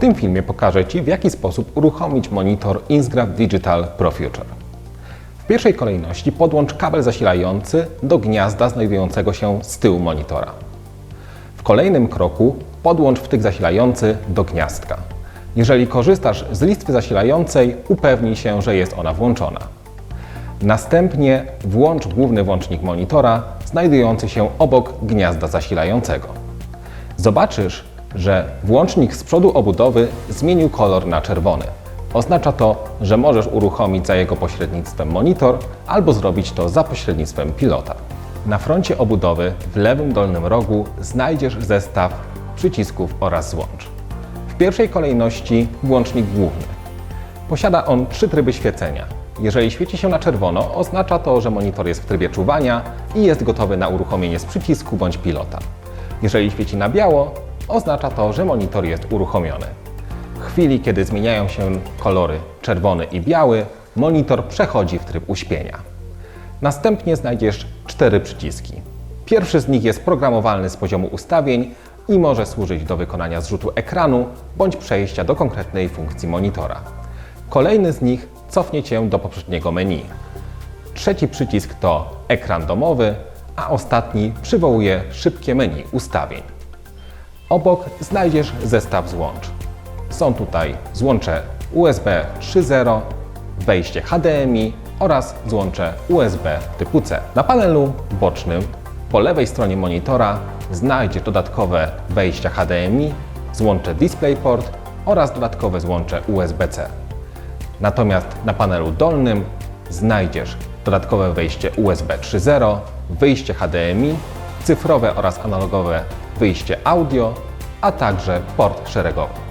tym filmie pokażę Ci, w jaki sposób uruchomić monitor Insgraph Digital Pro Future. W pierwszej kolejności podłącz kabel zasilający do gniazda znajdującego się z tyłu monitora. W kolejnym kroku podłącz wtyk zasilający do gniazdka. Jeżeli korzystasz z listwy zasilającej, upewnij się, że jest ona włączona. Następnie włącz główny włącznik monitora znajdujący się obok gniazda zasilającego. Zobaczysz, że włącznik z przodu obudowy zmienił kolor na czerwony. Oznacza to, że możesz uruchomić za jego pośrednictwem monitor albo zrobić to za pośrednictwem pilota. Na froncie obudowy w lewym dolnym rogu znajdziesz zestaw przycisków oraz złącz. W pierwszej kolejności włącznik główny. Posiada on trzy tryby świecenia. Jeżeli świeci się na czerwono, oznacza to, że monitor jest w trybie czuwania i jest gotowy na uruchomienie z przycisku bądź pilota. Jeżeli świeci na biało, oznacza to, że monitor jest uruchomiony. W chwili, kiedy zmieniają się kolory czerwony i biały, monitor przechodzi w tryb uśpienia. Następnie znajdziesz cztery przyciski. Pierwszy z nich jest programowalny z poziomu ustawień i może służyć do wykonania zrzutu ekranu bądź przejścia do konkretnej funkcji monitora. Kolejny z nich cofnie Cię do poprzedniego menu. Trzeci przycisk to ekran domowy, a ostatni przywołuje szybkie menu ustawień. Obok znajdziesz zestaw złącz. Są tutaj złącze USB 3.0, wejście HDMI oraz złącze USB typu C. Na panelu bocznym po lewej stronie monitora znajdziesz dodatkowe wejścia HDMI, złącze DisplayPort oraz dodatkowe złącze USB-C. Natomiast na panelu dolnym znajdziesz dodatkowe wejście USB 3.0, wyjście HDMI, cyfrowe oraz analogowe wyjście audio, a także port szeregowy.